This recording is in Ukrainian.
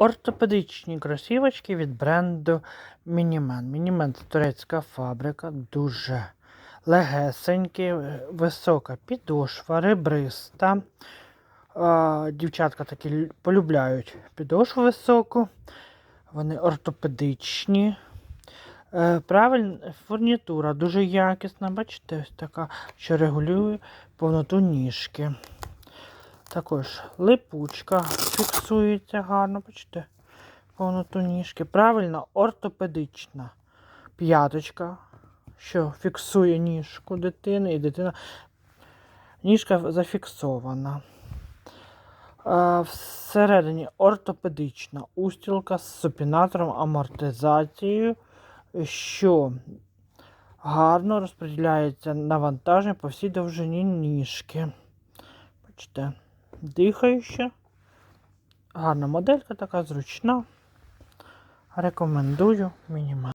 Ортопедичні кросівочки від бренду Мінімен. Мінімен це турецька фабрика, дуже легесенькі, висока підошва, ребриста. Дівчатка такі полюбляють підошву високу. Вони ортопедичні. Е, Правильна фурнітура, дуже якісна. Бачите, ось така, що регулює повноту ніжки. Також липучка фіксується гарно, бачите, повноту ніжки. Правильно, ортопедична п'яточка, що фіксує ніжку дитини, і дитина. Ніжка зафіксована. Всередині ортопедична устілка з супінатором, амортизацією, що гарно розподіляється навантаження по всій довжині ніжки. Бачите, дихаюча. Гарна моделька така зручна. Рекомендую мінімально.